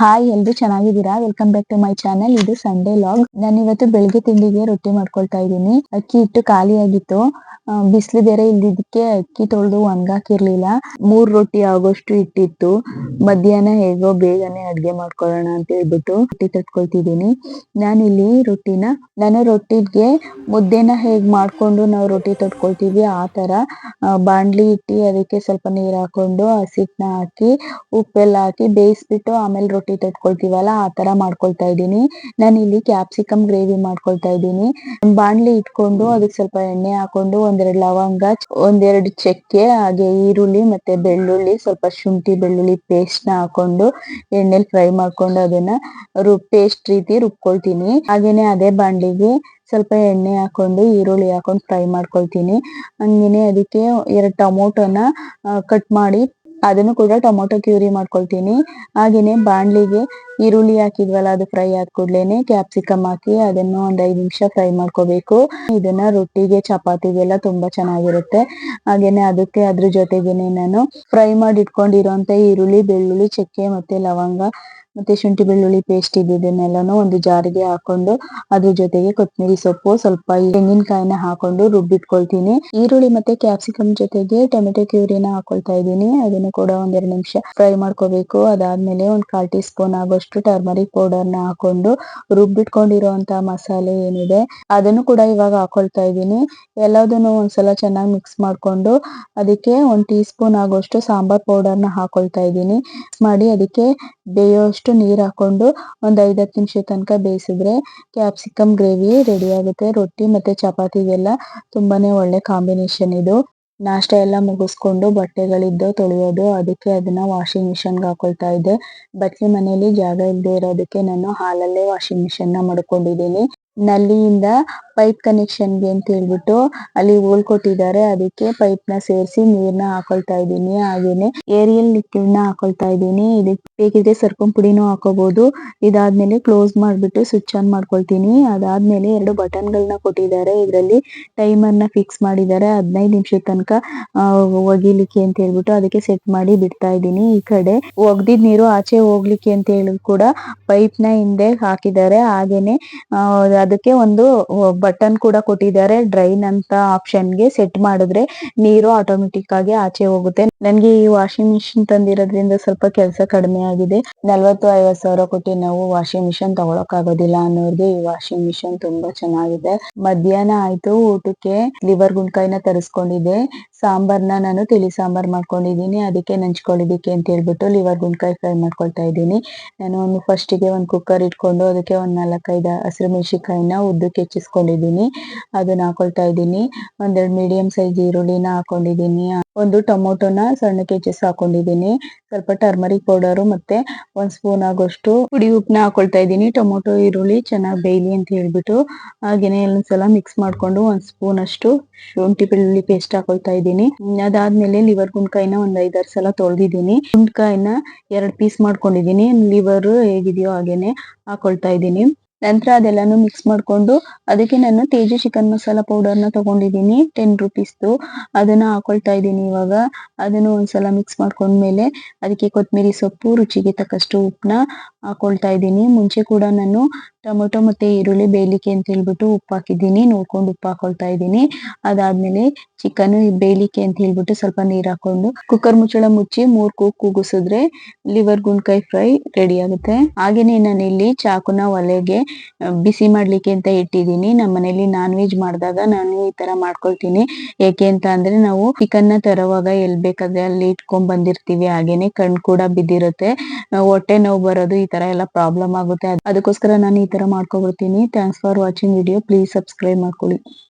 Hi ಎಲ್ರು ಚೆನ್ನಾಗಿದ್ದೀರಾ? Welcome back to my channel ಇದು ಸಂಡೇ ಲಾಗ್ ನಾನು ಇವತ್ತು ಬೆಳಿಗ್ಗೆ ತಿಂಡಿಗೆ ರೊಟ್ಟಿ ಮಾಡ್ಕೊಳ್ತಾ ಇದ್ದೀನಿ. ಅಕ್ಕಿ ಹಿಟ್ಟು ಖಾಲಿ ಆಗಿತ್ತು. ಬಿಸಿಲು ಬೇರೆ ಇಲ್ದಿದ್ದಕ್ಕೆ ಅಕ್ಕಿ ತೊಳೆದು ಒಣಗಾಕಿರ್ಲಿಲ್ಲ. ಮೂರ್ ರೊಟ್ಟಿ ಆಗೋಷ್ಟು ಇಟ್ಟಿತ್ತು. ಮಧ್ಯಾಹ್ನ ಹೇಗೋ ಬೇಗನೆ ಅಡ್ಗೆ ಮಾಡ್ಕೊಳ್ಳೋಣ ಅಂತ ಹೇಳ್ಬಿಟ್ಟು ರೊಟ್ಟಿ ತಟ್ಕೊಳ್ತಿದ್ದೀನಿ. ಇಲ್ಲಿ ರೊಟ್ಟಿನ, ನಾನು ರೊಟ್ಟಿಗೆ ಮುದ್ದೆನ ಹೇಗ್ ಮಾಡ್ಕೊಂಡು ನಾವು ರೊಟ್ಟಿ ತಟ್ಕೊಳ್ತೀವಿ, ಆ ತರ ಬಾಂಡ್ಲಿ ಇಟ್ಟಿ ಇಟ್ಟು ಅದಕ್ಕೆ ಸ್ವಲ್ಪ ನೀರ್ ಹಾಕೊಂಡು ಹಸಿಟ್ನ ಹಾಕಿ, ಉಪ್ಪೆಲ್ಲ ಹಾಕಿ ಬೇಯಿಸ್ಬಿಟ್ಟು ಆಮೇಲೆ ರೊಟ್ಟಿ ತಟ್ಕೊಳ್ತೀವಲ್ಲ ಆ ತರ ಮಾಡ್ಕೊಳ್ತಾ ಇದ್ದೀನಿ. ನಾನು ಇಲ್ಲಿ ಕ್ಯಾಪ್ಸಿಕಮ್ ಗ್ರೇವಿ ಮಾಡ್ಕೊಳ್ತಾ ಇದ್ದೀನಿ. ಬಾಣ್ಲಿ ಇಟ್ಕೊಂಡು ಅದಕ್ಕೆ ಸ್ವಲ್ಪ ಎಣ್ಣೆ ಹಾಕೊಂಡು ಒಂದೆರಡು ಲವಂಗ ಒಂದೆರಡು ಚಕ್ಕೆ ಹಾಗೆ ಈರುಳ್ಳಿ ಮತ್ತೆ ಬೆಳ್ಳುಳ್ಳಿ ಸ್ವಲ್ಪ ಶುಂಠಿ ಬೆಳ್ಳುಳ್ಳಿ ಪೇಸ್ಟ್ನ ಹಾಕೊಂಡು ಎಣ್ಣೆಲಿ ಫ್ರೈ ಮಾಡ್ಕೊಂಡು ಅದನ್ನ ರುಬ್ ಪೇಸ್ಟ್ ರೀತಿ ರುಬ್ಕೊಳ್ತೀನಿ. ಹಾಗೇನೆ ಅದೇ ಬಾಣ್ಲಿಗೆ ಸ್ವಲ್ಪ ಎಣ್ಣೆ ಹಾಕೊಂಡು ಈರುಳ್ಳಿ ಹಾಕೊಂಡು ಫ್ರೈ ಮಾಡ್ಕೊಳ್ತೀನಿ. ಹಂಗೇನೆ ಅದಕ್ಕೆ ಎರಡು ಟೊಮೊಟೊನ ಕಟ್ ಮಾಡಿ ಅದನ್ನು ಕೂಡ ಟೊಮೊಟೊ ಕ್ಯೂರಿ ಮಾಡ್ಕೊಳ್ತೀನಿ. ಹಾಗೇನೆ ಬಾಣ್ಲಿಗೆ ಈರುಳ್ಳಿ ಹಾಕಿದ್ವಲ್ಲ, ಅದು ಫ್ರೈ ಆದ ಕೂಡ್ಲೇನೆ ಕ್ಯಾಪ್ಸಿಕಮ್ ಹಾಕಿ ಅದನ್ನು ಒಂದ್ ಐದ್ ನಿಮಿಷ ಫ್ರೈ ಮಾಡ್ಕೋಬೇಕು. ಇದನ್ನ ರೊಟ್ಟಿಗೆ, ಚಪಾತಿಗೆಲ್ಲ ತುಂಬಾ ಚೆನ್ನಾಗಿರುತ್ತೆ. ಹಾಗೇನೆ ಅದಕ್ಕೆ ಅದ್ರ ಜೊತೆಗೆನೆ ನಾನು ಫ್ರೈ ಮಾಡಿ ಇಟ್ಕೊಂಡಿರೋಂತ ಈರುಳ್ಳಿ, ಬೆಳ್ಳುಳ್ಳಿ, ಚಕ್ಕೆ ಮತ್ತೆ ಲವಂಗ ಮತ್ತೆ ಶುಂಠಿ ಬೆಳ್ಳುಳ್ಳಿ ಪೇಸ್ಟ್ ಇದ್ದಿದ್ದನ್ನೆಲ್ಲಾನು ಒಂದು ಜಾರಿಗೆ ಹಾಕೊಂಡು ಅದ್ರ ಜೊತೆಗೆ ಕೊತ್ತಂಬರಿ ಸೊಪ್ಪು, ಸ್ವಲ್ಪ ತೆಂಗಿನಕಾಯಿನ ಹಾಕೊಂಡು ರುಬ್ಬಿಟ್ಕೊಳ್ತೀನಿ. ಈರುಳ್ಳಿ ಮತ್ತೆ ಕ್ಯಾಪ್ಸಿಕಮ್ ಜೊತೆಗೆ ಟೊಮೆಟೊ ಕ್ಯೂರಿನ ಹಾಕೊಳ್ತಾ ಇದ್ದೀನಿ. ಅದನ್ನು ಕೂಡ ಒಂದೆರಡು ನಿಮಿಷ ಫ್ರೈ ಮಾಡ್ಕೋಬೇಕು. ಅದಾದ್ಮೇಲೆ ಒಂದ್ ಕಾಲ್ ಟೀ ಸ್ಪೂನ್ ಆಗೋಷ್ಟು ಟರ್ಮರಿಕ್ ಪೌಡರ್ನ ಹಾಕೊಂಡು ರುಬ್ಬಿಟ್ಕೊಂಡಿರುವಂತ ಮಸಾಲೆ ಏನಿದೆ, ಅದನ್ನು ಕೂಡ ಇವಾಗ ಹಾಕೊಳ್ತಾ ಇದ್ದೀನಿ. ಎಲ್ಲದನ್ನು ಒಂದ್ಸಲ ಚೆನ್ನಾಗಿ ಮಿಕ್ಸ್ ಮಾಡ್ಕೊಂಡು ಅದಕ್ಕೆ ಒಂದ್ ಟೀ ಸ್ಪೂನ್ ಆಗೋಷ್ಟು ಸಾಂಬಾರ್ ಪೌಡರ್ನ ಹಾಕೊಳ್ತಾ ಇದ್ದೀನಿ. ಮಾಡಿ ಅದಕ್ಕೆ ಬೇಯೋಷ್ಟು ನೀರ್ ಹಾಕೊಂಡು ಒಂದ್ ಐದ್ ಹತ್ತು ನಿಮಿಷ ತನಕ ಬೇಯಿಸಿದ್ರೆ ಕ್ಯಾಪ್ಸಿಕಂ ಗ್ರೇವಿ ರೆಡಿ ಆಗುತ್ತೆ. ರೊಟ್ಟಿ ಮತ್ತೆ ಚಪಾತಿಗೆಲ್ಲ ತುಂಬಾನೇ ಒಳ್ಳೆ ಕಾಂಬಿನೇಷನ್ ಇದು. ನಾಷ್ಟ ಎಲ್ಲ ಮುಗಿಸ್ಕೊಂಡು ಬಟ್ಟೆಗಳಿದ್ದು ತೊಳೆಯೋದು, ಅದಕ್ಕೆ ಅದನ್ನ ವಾಷಿಂಗ್ ಮಿಷನ್ಗೆ ಹಾಕೊಳ್ತಾ ಇದ್ದೆ. ಬಟ್ಲಿ ಮನೆಯಲ್ಲಿ ಜಾಗ ಇಲ್ಲದೆ ಇರೋದಕ್ಕೆ ನಾನು ಹಾಲಲ್ಲೇ ವಾಷಿಂಗ್ ಮಿಷನ್ನ ಮಡ್ಕೊಂಡಿದ್ದೀನಿ. ನಲ್ಲಿಯಿಂದ ಪೈಪ್ ಕನೆಕ್ಷನ್ಗೆ ಅಂತ ಹೇಳ್ಬಿಟ್ಟು ಅಲ್ಲಿ ಹೋಲ್ ಕೊಟ್ಟಿದ್ದಾರೆ. ಅದಕ್ಕೆ ಪೈಪ್ನ ಸೇರಿಸಿ ನೀರ್ನ ಹಾಕೊಳ್ತಾ ಇದ್ದೀನಿ. ಹಾಗೇನೆ ಏರಿಯಲ್ ಲಿಕ್ವಿಡ್ನ ಹಾಕೊಳ್ತಾ ಇದ್ದೀನಿ. ಇದಕ್ಕೆ ಬೇಕಿದ್ರೆ ಸರ್ಪಂ ಪುಡಿನೂ ಹಾಕೋಬಹುದು ಇದಾದ್ಮೇಲೆ ಕ್ಲೋಸ್ ಮಾಡ್ಬಿಟ್ಟು ಸ್ವಿಚ್ ಆನ್ ಮಾಡ್ಕೊಳ್ತೀನಿ. ಅದಾದ್ಮೇಲೆ ಎರಡು ಬಟನ್ ಗಳನ್ನ ಕೊಟ್ಟಿದ್ದಾರೆ. ಇದರಲ್ಲಿ ಟೈಮರ್ನ ಫಿಕ್ಸ್ ಮಾಡಿದ್ದಾರೆ. ಹದಿನೈದು ನಿಮಿಷದ ತನಕ ಒಗಿಲಿಕ್ಕೆ ಅಂತ ಹೇಳ್ಬಿಟ್ಟು ಅದಕ್ಕೆ ಸೆಟ್ ಮಾಡಿ ಬಿಡ್ತಾ ಇದ್ದೀನಿ. ಈ ಕಡೆ ಒಗ್ದಿದ್ ನೀರು ಆಚೆ ಹೋಗ್ಲಿಕ್ಕೆ ಅಂತ ಹೇಳಿ ಕೂಡ ಪೈಪ್ನ ಹಿಂದೆ ಹಾಕಿದ್ದಾರೆ. ಹಾಗೇನೆ ಅದಕ್ಕೆ ಒಂದು ಬಟನ್ ಕೂಡ ಕೊಟ್ಟಿದ್ದಾರೆ. ಡ್ರೈನ್ ಅಂತ ಆಪ್ಷನ್ಗೆ ಸೆಟ್ ಮಾಡಿದ್ರೆ ನೀರು ಆಟೋಮೆಟಿಕ್ ಆಗಿ ಆಚೆ ಹೋಗುತ್ತೆ. ನನ್ಗೆ ಈ ವಾಷಿಂಗ್ ಮಿಷಿನ್ ತಂದಿರೋದ್ರಿಂದ ಸ್ವಲ್ಪ ಕೆಲಸ ಕಡಿಮೆ ಆಗಿದೆ. ನಲ್ವತ್ತು ಐವತ್ ಸಾವಿರ ಕೊಟ್ಟು ನಾವು ವಾಷಿಂಗ್ ಮಿಷಿನ್ ತಗೊಳಕ್ ಆಗೋದಿಲ್ಲ ಅನ್ನೋರ್ಗೆ ಈ ವಾಷಿಂಗ್ ಮಿಷಿನ್ ತುಂಬಾ ಚೆನ್ನಾಗಿದೆ. ಮಧ್ಯಾಹ್ನ ಆಯ್ತು ಊಟಕ್ಕೆ ಲಿವರ್ ಗುಂಡ್ಕಾಯಿನ ತರಿಸ್ಕೊಂಡಿದ್ದೆ. ಸಾಂಬಾರ್ನ ನಾನು ತಿಳಿ ಸಾಂಬಾರ್ ಮಾಡ್ಕೊಂಡಿದ್ದೀನಿ. ಅದಕ್ಕೆ ನಂಚ್ಕೊಳ್ಳೋದಿಕ್ಕೆ ಅಂತ ಹೇಳ್ಬಿಟ್ಟು ಲಿವರ್ ಗುಂಡ್ಕಾಯಿ ಫ್ರೈ ಮಾಡ್ಕೊಳ್ತಾ ಇದ್ದೀನಿ. ನಾನು ಒಂದು ಫಸ್ಟಿಗೆ ಒಂದು ಕುಕ್ಕರ್ ಇಟ್ಕೊಂಡು ಅದಕ್ಕೆ ಒಂದು ನಾಲ್ಕೈದು ಹಸಿರು ಮೆಣಸಿನ್ಕಾಯಿನ ಉದ್ದಕ್ಕೆ ಹೆಚ್ಚಿಸ್ಕೊಂಡಿದ್ದೀನಿ. ಅದನ್ನ ಹಾಕೊಳ್ತಾ ಇದ್ದೀನಿ. ಒಂದೆರಡು ಮೀಡಿಯಂ ಸೈಜ್ ಈರುಳ್ಳಿನ ಹಾಕೊಂಡಿದ್ದೀನಿ. ಒಂದು ಟೊಮೊಟೊನ ಸಣ್ಣಕ್ಕೆ ಹೆಚ್ಚಿಸಿ ಹಾಕೊಂಡಿದ್ದೀನಿ. ಸ್ವಲ್ಪ ಟರ್ಮರಿಕ್ ಪೌಡರ್ ಮತ್ತೆ ಒಂದು ಸ್ಪೂನ್ ಆಗೋಷ್ಟು ಪುಡಿ ಉಪ್ಪನ್ನ ಹಾಕೊಳ್ತಾ ಇದ್ದೀನಿ. ಟೊಮೊಟೊ, ಈರುಳ್ಳಿ ಚೆನ್ನಾಗಿ ಬೇಯಲಿ ಅಂತ ಹೇಳ್ಬಿಟ್ಟು ಹಾಗೇನೆ ಒಂದ್ಸಲ ಮಿಕ್ಸ್ ಮಾಡ್ಕೊಂಡು ಒಂದು ಸ್ಪೂನ್ ಅಷ್ಟು ಶುಂಠಿ ಬೆಳ್ಳುಳ್ಳಿ ಪೇಸ್ಟ್ ಹಾಕೊಳ್ತಾ ಇದ್ದೀನಿ. ಹ್ಮ್, ಅದಾದ್ಮೇಲೆ ಲಿವರ್ ಗುಂಡ್ಕಾಯಿನ ಒಂದ್ ಐದಾರು ಸಲ ತೊಳೆದಿದ್ದೀನಿ. ಗುಂಡ್ಕಾಯಿನ ಎರಡ್ ಪೀಸ್ ಮಾಡ್ಕೊಂಡಿದ್ದೀನಿ. ಲಿವರ್ ಹೇಗಿದೆಯೋ ಹಾಗೇನೆ ಹಾಕೊಳ್ತಾ ಇದ್ದೀನಿ. ನಂತರ ಅದೆಲ್ಲಾನು ಮಿಕ್ಸ್ ಮಾಡ್ಕೊಂಡು ಅದಕ್ಕೆ ನಾನು ತೇಜು ಚಿಕನ್ ಮಸಾಲಾ ಪೌಡರ್ನ ತಗೊಂಡಿದ್ದೀನಿ ಟೆನ್ ರುಪೀಸ್ದು ಅದನ್ನ ಹಾಕೊಳ್ತಾ ಇದ್ದೀನಿ ಇವಾಗ. ಅದನ್ನು ಒಂದ್ಸಲ ಮಿಕ್ಸ್ ಮಾಡ್ಕೊಂಡ್ಮೇಲೆ ಅದಕ್ಕೆ ಕೊತ್ತಂಬರಿ ಸೊಪ್ಪು ರುಚಿಗೆ ತಕ್ಕಷ್ಟು ಉಪ್ಪನ್ನ ಹಾಕೊಳ್ತಾ ಇದ್ದೀನಿ. ಮುಂಚೆ ಕೂಡ ನಾನು ಟೊಮೊಟೊ ಮತ್ತೆ ಈರುಳ್ಳಿ ಬೇಯಲಿಕ್ಕೆ ಅಂತ ಹೇಳ್ಬಿಟ್ಟು ಉಪ್ಪು ಹಾಕಿದ್ದೀನಿ, ನೋಡ್ಕೊಂಡು ಉಪ್ಪು ಹಾಕೊಳ್ತಾ ಇದ್ದೀನಿ. ಅದಾದ್ಮೇಲೆ ಚಿಕನ್ ಬೇಯಲಿಕ್ಕೆ ಅಂತ ಹೇಳ್ಬಿಟ್ಟು ಸ್ವಲ್ಪ ನೀರ್ ಹಾಕೊಂಡು ಕುಕ್ಕರ್ ಮುಚ್ಚಳ ಮುಚ್ಚಿ ಮೂರ್ ಕೂಗ್ ಕೂಗಿಸಿದ್ರೆ ಲಿವರ್ ಗುಂಡ್ಕಾಯಿ ಫ್ರೈ ರೆಡಿ ಆಗುತ್ತೆ. ಹಾಗೇನೆ ನಾನು ಇಲ್ಲಿ ಚಾಕುನ ಒಲೆಗೆ ಬಿಸಿ ಮಾಡ್ಲಿಕ್ಕೆ ಅಂತ ಇಟ್ಟಿದ್ದೀನಿ. ನಮ್ಮ ಮನೇಲಿ ನಾನ್ ವೆಜ್ ಮಾಡಿದಾಗ ನಾನು ಈ ತರ ಮಾಡ್ಕೊಳ್ತೀನಿ. ಯಾಕೆ ಅಂತ ಅಂದ್ರೆ ನಾವು ಚಿಕನ್ನ ತರುವಾಗ ಎಲ್ ಬೇಕಾದ್ರೆ ಅಲ್ಲಿ ಇಟ್ಕೊಂಡ್ ಬಂದಿರ್ತೀವಿ. ಹಾಗೇನೆ ಕಣ್ ಕೂಡ ಬಿದ್ದಿರುತ್ತೆ. ಹೊಟ್ಟೆ ನೋವು ಬರೋದು ಈ ತರ ಎಲ್ಲ ಪ್ರಾಬ್ಲಮ್ ಆಗುತ್ತೆ. ಅದ್- ಅದಕ್ಕೋಸ್ಕರ ನಾನು ಈ ತರ ಮಾಡ್ಕೊಬಿಡ್ತೀನಿ. Thanks for watching video please subscribe ಮಾಡ್ಕೊಳ್ಳಿ.